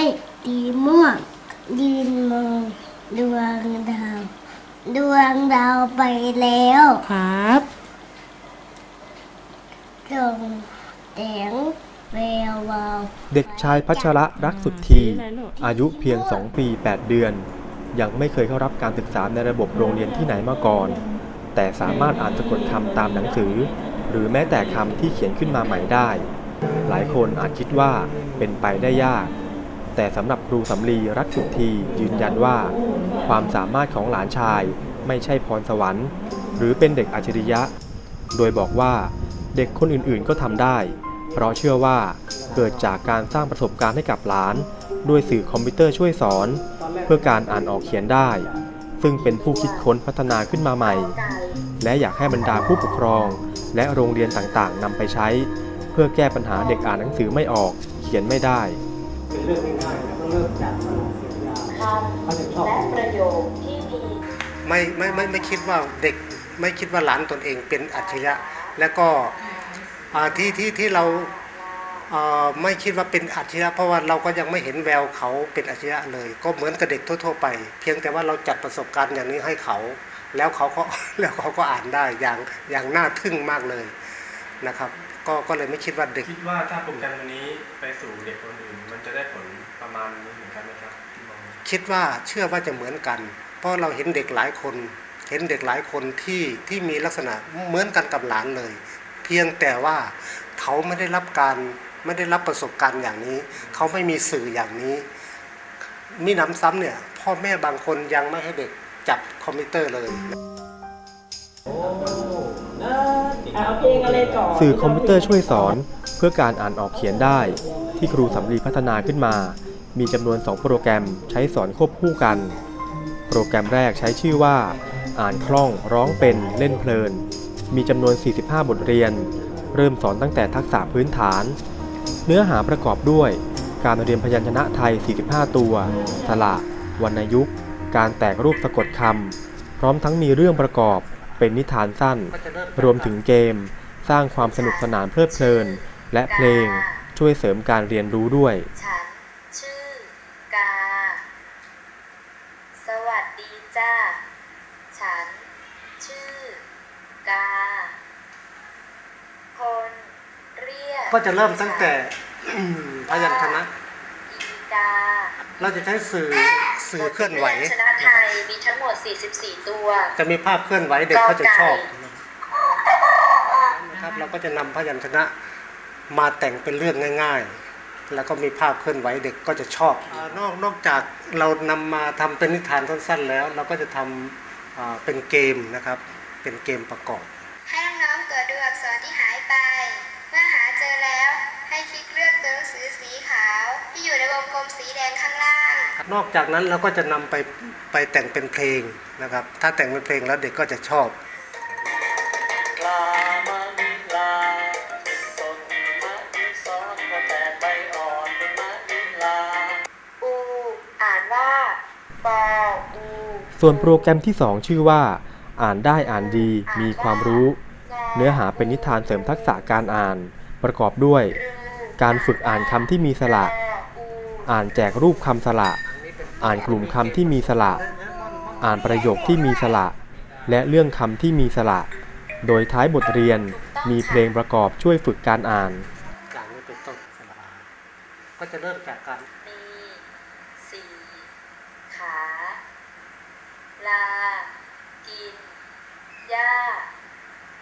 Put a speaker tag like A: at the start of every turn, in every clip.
A: อยสีม่วงยืนมองดวงดาว ดวงดาวไปแล้ว
B: ครับ
A: ส่งแสงแวววาว
C: เด็กชายพัชระรักสุดที อายุเพียง 2 ปี 8 เดือน ยังไม่เคยเข้ารับการศึกษาในระบบโรงเรียนที่ไหนมาก่อน แต่สามารถอ่านสะกดคำตามหนังสือ หรือแม้แต่คำที่เขียนขึ้นมาใหม่ได้ หลายคนอาจคิดว่าเป็นไปได้ยาก แต่สำหรับครูสำลีรักสุทียืนยันว่า ความสามารถของหลานชายไม่ใช่พรสวรรค์ หรือเป็นเด็กอัจฉริยะ โดยบอกว่าเด็กคนอื่นๆก็ทำได้ เพราะเชื่อว่าเกิดจากการสร้างประสบการณ์ให้กับหลาน ด้วยสื่อคอมพิวเตอร์ช่วยสอน เพื่อการอ่านออกเขียนได้ ซึ่งเป็นผู้คิดค้นพัฒนาขึ้นมาใหม่ และอยากให้บรรดาผู้ปกครอง และโรงเรียนต่างๆนำไปใช้ เพื่อแก้ปัญหาเด็กอ่านหนังสือไม่ออก เขียนไม่ได้
D: เป็นเรื่องง่ายๆแล้วก็เริ่มจากสนุกเสียงยาวเขาจะชอบ
E: และประโยคที่มี
F: ไม่ไม่ไม่ไม่คิดว่าเด็กไม่คิดว่าหลานตนเองเป็นอัจฉริยะ แล้วก็ที่ที่ที่เราอ่าไม่คิดว่าเป็นอัจฉริยะเพราะว่าเราก็ยังไม่เห็นแววเขาเป็นอัจฉริยะเลย ก็เหมือนกับเด็กทั่ว ๆ ไป เพียงแต่ว่าเราจัดประสบการณ์อย่างนี้ให้เขา แล้วเขาก็แล้วเขาก็อ่านได้อย่างอย่างน่าทึ่งมากเลยนะครับ ก็ก็เลยไม่คิดว่าเด็ก
C: คิดว่าถ้าโปรแกรมตัวนี้ไปสู่เด็กคนอื่น มันจะได้ผลประมาณนี้เหมือนกันไหมครับที่มอง
F: คิดว่าเชื่อว่าจะเหมือนกัน เพราะเราเห็นเด็กหลายคน เห็นเด็กหลายคนที่ที่มีลักษณะเหมือนกันกับหลานเลย เพียงแต่ว่าเขาไม่ได้รับการไม่ได้รับประสบการณ์อย่างนี้ เขาไม่มีสื่ออย่างนี้ มีน้ำซ้ำเนี่ย พ่อแม่บางคนยังไม่ให้เด็กจับคอมพิวเตอร์เลย
B: เอาเพลงอะไรก่อน
C: สื่อคอมพิวเตอร์ช่วยสอนเพื่อการอ่านออกเขียนได้ ที่ครูสำลีพัฒนาขึ้นมา มีจำนวน 2 โปรแกรมใช้สอนควบคู่กัน โปรแกรมแรกใช้ชื่อว่า อ่านคล่องร้องเป็นเล่นเพลิน มีจำนวน 45 บทเรียน เริ่มสอนตั้งแต่ทักษะพื้นฐาน เนื้อหาประกอบด้วยการเรียนพยัญชนะไทย 45 ตัว สระวรรณยุกต์ การแตกรูปสะกดคำ พร้อมทั้งมีเรื่องประกอบ เป็นนิทานสั้น รวมถึงเกม สร้างความสนุกสนานเพลิดเพลิน และเพลงช่วยเสริมการเรียนรู้ด้วย
E: ฉันชื่อกา สวัสดีจ้า ฉันชื่อกา คนเรียก
F: ก็จะเริ่มตั้งแต่พยัญชนะ
E: อีกา
F: เราจะใช้สื่อสื่อเคลื่อนไหว
E: พยัญชนะไทยมีทั้งหมด 44 ตัว
F: จะมีภาพเคลื่อนไหวเด็กเขาจะชอบนะครับเราก็จะนำพยัญชนะมาแต่งเป็นเรื่องง่าย ๆ แล้วก็มีภาพเคลื่อนไหวเด็กก็จะชอบอานอกนอกจากเรานำมาทำเป็นนิทานสั้นๆ แล้ว เราก็จะทำอ่าเป็นเกมนะครับ เป็นเกมประกอบ
G: ให้น้องๆตรวจดูอักษรที่หายไป เมื่อหาเจอแล้วให้คลิกเลือกตัวหนังสือสีขาว ที่อยู่ในวงกลมสีแดงข้างล่าง
F: นอกจากนั้นเราก็จะนำไปไปแต่งเป็นเพลงนะครับ ถ้าแต่งเป็นเพลงแล้วเด็กก็จะชอบ
D: อูอ่า
E: นว่า
C: ส่วนโปรแกรมที่ 2 ชื่อว่า อ่านได้อ่านดี มีความรู้ เนื้อหาเป็นนิทานเสริมทักษะการอ่าน ประกอบด้วย การฝึกอ่านคำที่มีสระ อ่านแจกรูปคำสระ อ่านกลุ่มคำที่มีสระ อ่านประโยคที่มีสระ และเรื่องคำที่มีสระ โดยท้ายบทเรียนมีเพลงประกอบช่วยฝึกการอ่าน
F: อย่างนี้เป็นต้นสระอาก็จะเริ่มจากการ
E: มีสี่ขาลา กินหญ้า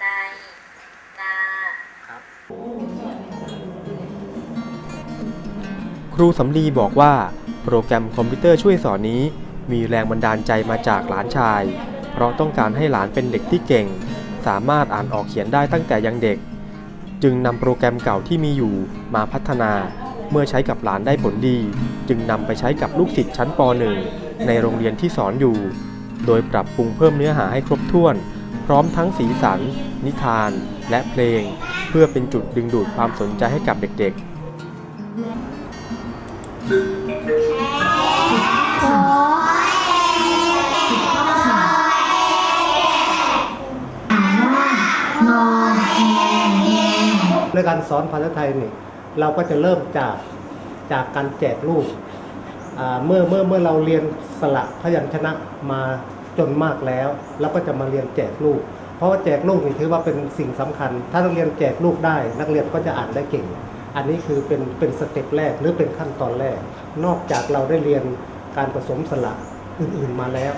E: ใน นา
F: ครับ
C: ครูสำลีบอกว่า โปรแกรมคอมพิวเตอร์ช่วยสอนนี้ มีแรงบันดาลใจมาจากหลานชาย เพราะต้องการให้หลานเป็นเด็กที่เก่ง สามารถอ่านออกเขียนได้ตั้งแต่ยังเด็ก จึงนำโปรแกรมเก่าที่มีอยู่มาพัฒนา เมื่อใช้กับหลานได้ผลดี จึงนำไปใช้กับลูกศิษย์ชั้นป .1 ในโรงเรียนที่สอนอยู่ โดยปรับปรุงเพิ่มเนื้อหาให้ครบถ้วน พร้อมทั้งสีสัน นิทาน และเพลง เพื่อเป็นจุดดึงดูดความสนใจให้กับเด็กๆ
F: ในการสอนภาษาไทยนี่เราก็จะเริ่มจากจากการแจกรูปเมื่อเมื่อเมื่อเราเรียนสระพยัญชนะมาจนมากแล้วเราก็จะมาเรียนแจกลูก เพราะว่าแจกลูกนี่ถือว่าเป็นสิ่งสำคัญ ถ้านักเรียนแจกลูกได้ นักเรียนก็จะอ่านได้เก่ง อันนี้คือเป็นเป็นสเต็ปแรกหรือเป็นขั้นตอนแรก นอกจากเราได้เรียนการผสมสระอื่นๆมาแล้ว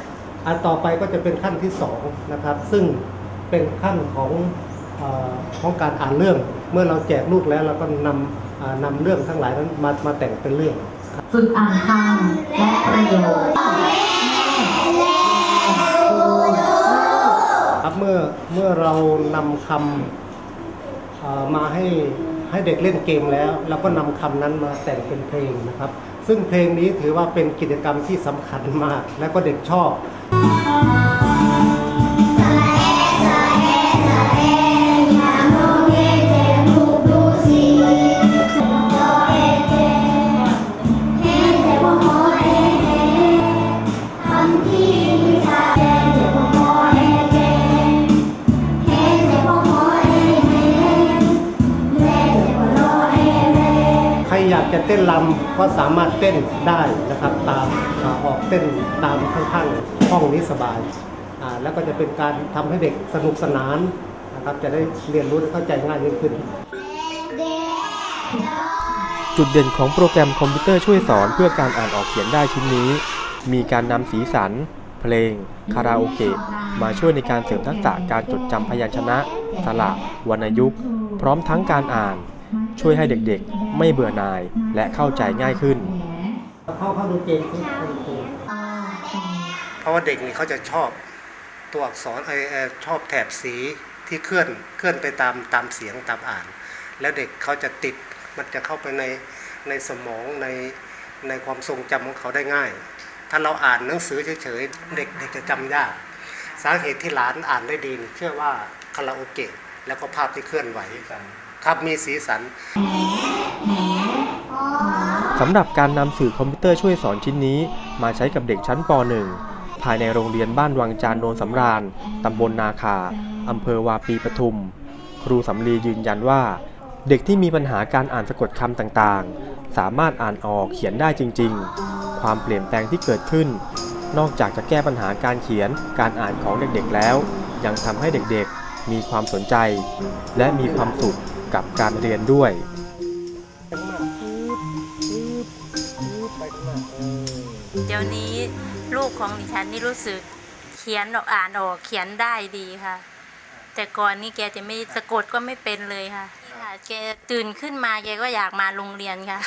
F: อันต่อไปก็จะเป็นขั้นที่สองนะครับซึ่งเป็นขั้นของเออของการอ่านเรื่อง เมื่อเราแจกลูกแล้วเราก็นำอ่านำเรื่องทั้งหลายนั้นมามาแต่งเป็นเรื่อง
H: ฝึกอ่านคำและประโยค
F: ครับเมื่อเมื่อเรานำคำเอ่อมาให้ ให้เด็กเล่นเกมแล้ว เราก็นำคำนั้นมาแต่งเป็นเพลงนะครับ ซึ่งเพลงนี้ถือว่าเป็นกิจกรรมที่สำคัญมาก และก็เด็กชอบ อยากจะเต้นรำก็สามารถเต้นได้นะครับ ตามอ่าออกเต้นตามข้างๆห้องนี้สบายแล้วก็จะเป็นการทำให้เด็กสนุกสนานนะครับ จะได้เรียนรู้และเข้าใจง่ายยิ่งขึ้น
C: จุดเด่นของโปรแกรมคอมพิวเตอร์ช่วยสอนเพื่อการอ่านออกเขียนได้ชิ้นนี้ มีการนำสีสัน เพลง คาราโอเกะมาช่วยในการเสริมทักษะการจดจำพยัญชนะ สระวรรณยุกต์ พร้อมทั้งการอ่าน ช่วยให้เด็กๆ ไม่เบื่อหน่ายและเข้าใจง่ายขึ้น
F: เขาเขาดูเกมที่เข้าดูเพราะว่าเด็กนี่เขาจะชอบตัวอักษรเอชอบแถบสีที่เคลื่อนเคลื่อนไปตามตามเสียงตามอ่าน แล้วเด็กเขาจะติดมันจะเข้าไปในในสมองในในความทรงจำของเขาได้ง่าย ถ้าเราอ่านหนังสือเฉยๆเด็กเด็กจะจำยาก สาเหตุที่หลานอ่านได้ดีเชื่อว่าคาราโอเกะแล้วก็ภาพที่เคลื่อนไหว ครับมีสีสัน
C: สำหรับการนำสื่อคอมพิวเตอร์ช่วยสอนชิ้นนี้ มาใช้กับเด็กชั้นป .1 ภายในโรงเรียนบ้านวังจานโนนสำราญตำบลนาคาอำเภอวาปีปทุม ครูสำลียืนยันว่า เด็กที่มีปัญหาการอ่านสะกดคำต่างๆ สามารถอ่านออกเขียนได้จริง ๆ ความเปลี่ยนแปลงที่เกิดขึ้น นอกจากจะแก้ปัญหาการเขียนการอ่านของเด็กๆแล้ว ยังทำให้เด็กๆ มีความสนใจ และมีความสุข กับการเรียนด้วย
I: เดี๋ยวนี้ลูกของดิฉันนี่รู้สึกเขียนออกอ่านออกเขียนได้ดีค่ะ แต่ก่อนนี่แกจะไม่สะกดก็ไม่เป็นเลยค่ะค่ะแกตื่นขึ้นมาแกก็อยากมาโรงเรียนค่ะ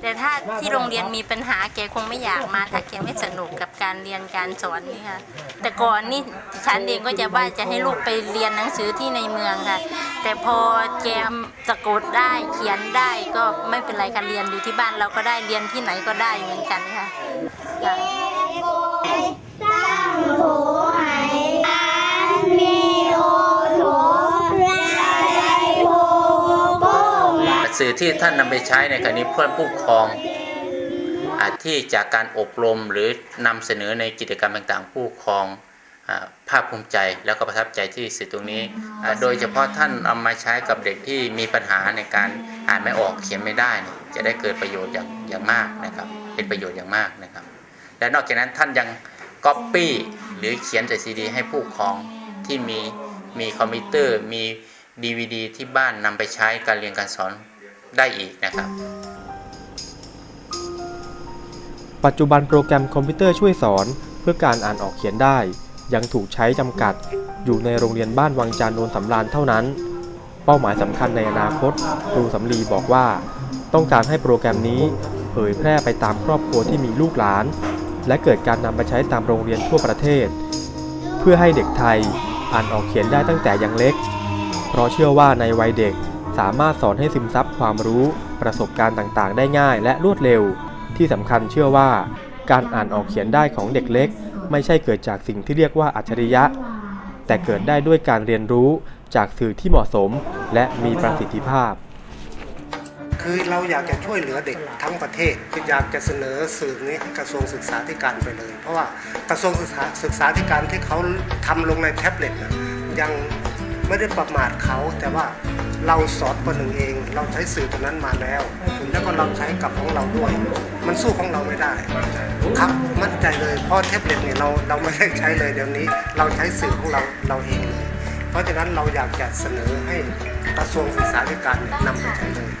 I: แต่ถ้าที่โรงเรียนมีปัญหาแกคงไม่อยากมาถ้าแกไม่สนุกกับการเรียนการสอนนี่ค่ะแต่ก่อนนี่ฉันเองก็จะว่าจะให้ลูกไปเรียนหนังสือที่ในเมืองค่ะ แต่พอแกสะกดได้เขียนได้ก็ไม่เป็นไรค่ะเรียนอยู่ที่บ้านเราก็ได้เรียนที่ไหนก็ได้เหมือนกันค่ะ
J: สื่อที่ท่านนำไปใช้ในครั้งนี้เพื่อผู้ปกครองอาที่จากการอบรมหรือนำเสนอในกิจกรรมต่างๆ ผู้ปกครองภาคภูมิใจแล้วก็ประทับใจที่สื่อตรงนี้ โดยเฉพาะท่านเอามาใช้กับเด็กที่มีปัญหาในการอ่านไม่ออกเขียนไม่ได้ จะได้เกิดประโยชน์อย่างอย่างมากนะครับ เป็นประโยชน์อย่างมากนะครับ และนอกจากนั้นท่านยังก๊อปปี้หรือเขียนใส่ซีดีให้ผู้ปกครองที่มีมีคอมพิวเตอร์มี DVD ที่บ้านนำไปใช้การเรียนการสอน ได้อีกนะครับ
C: ปัจจุบันโปรแกรมคอมพิวเตอร์ช่วยสอนเพื่อการอ่านออกเขียนได้ ยังถูกใช้จำกัด อยู่ในโรงเรียนบ้านวังจานนนสำราญเท่านั้น เป้าหมายสำคัญในอนาคตครูสำลีบอกว่า ต้องการให้โปรแกรมนี้เผยแพร่ไปตามครอบครัวที่มีลูกหลาน และเกิดการนำไปใช้ตามโรงเรียนทั่วประเทศ เพื่อให้เด็กไทยอ่านออกเขียนได้ตั้งแต่ยังเล็ก เพราะเชื่อว่าในวัยเด็ก สามารถสอนให้ซึมซับความรู้ ประสบการณ์ต่างๆ ได้ง่ายและรวดเร็ว ที่สำคัญเชื่อว่า การอ่านออกเขียนได้ของเด็กเล็ก ไม่ใช่เกิดจากสิ่งที่เรียกว่าอัจฉริยะ แต่เกิดได้ด้วยการเรียนรู้จากสื่อที่เหมาะสม และมีประสิทธิภาพ
F: คือเราอยากจะช่วยเหลือเด็กทั้งประเทศคืออยากจะเสนอสื่อนี้ให้กระทรวงศึกษาธิการไปเลย เพราะว่ากระทรวงศึกษาศึกษาธิการที่เขาทำลงในแท็บเล็ตนะยัง ไม่ได้ประมาทเขา แต่ว่าเราสอนตัวหนึ่งเอง เราใช้สื่อตรงนั้นมาแล้ว แล้วก็เราใช้กับของเราด้วย มันสู้ของเราไม่ได้ ครับมั่นใจเลยเพราะแท็บเล็ตเนี่ยเราเราไม่ได้ใช้เลยเดี๋ยวนี้ เราใช้สื่อของเราเราเองเลยเพราะฉะนั้นเราอยากจะเสนอให้กระทรวงศึกษาธิการเนี่ยนำไปใช้เลย